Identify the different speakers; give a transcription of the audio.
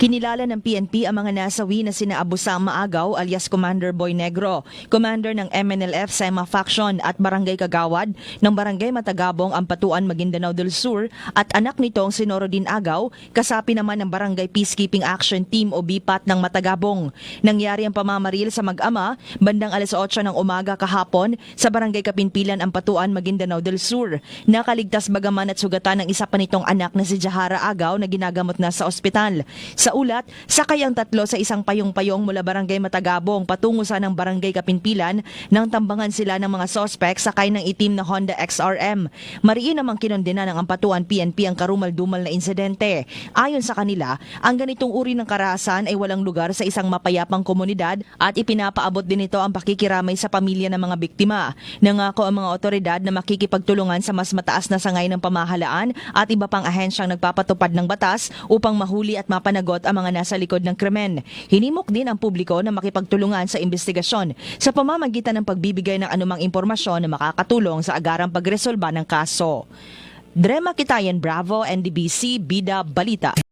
Speaker 1: Kinilala ng PNP ang mga nasawi na sina Abusang Maagaw alias Commander Boy Negro, Commander ng MNLF Sema Faction at Barangay Kagawad ng Barangay Matagabong Ampatuan Maguindanao del Sur at anak nitong si Norodin Agaw, kasapi naman ng Barangay Peacekeeping Action Team o BPAT ng Matagabong. Nangyari ang pamamaril sa mag-ama bandang alas 8 ng umaga kahapon sa Barangay Kapinpilan Ampatuan Maguindanao del Sur. Nakaligtas bagaman at sugatan ng isa pa nitong anak na si Jahara Agaw na ginagamot na sa ospital. Sa ulat, sakay ang tatlo sa isang payong-payong mula Barangay Matagabong patungo sa ng Barangay Kapinpilan nang tambangan sila ng mga sospek sakay ng itim na Honda XRM. Mariin namang kinondena ng Ampatuan PNP ang karumal-dumal na insidente. Ayon sa kanila, ang ganitong uri ng karahasan ay walang lugar sa isang mapayapang komunidad at ipinapaabot din ito ang pakikiramay sa pamilya ng mga biktima. Nangako ang mga otoridad na makikipagtulungan sa mas mataas na sangay ng pamahalaan at iba pang ahensyang nagpapatupad ng batas upang mahuli at mapanagot ang mga nasa likod ng krimen. Hinimok din ang publiko na makipagtulungan sa investigasyon sa pamamagitan ng pagbibigay ng anumang impormasyon na makakatulong sa agarang pagresolba ng kaso. Drema Kitayan Bravo, NDBC, Bida, Balita.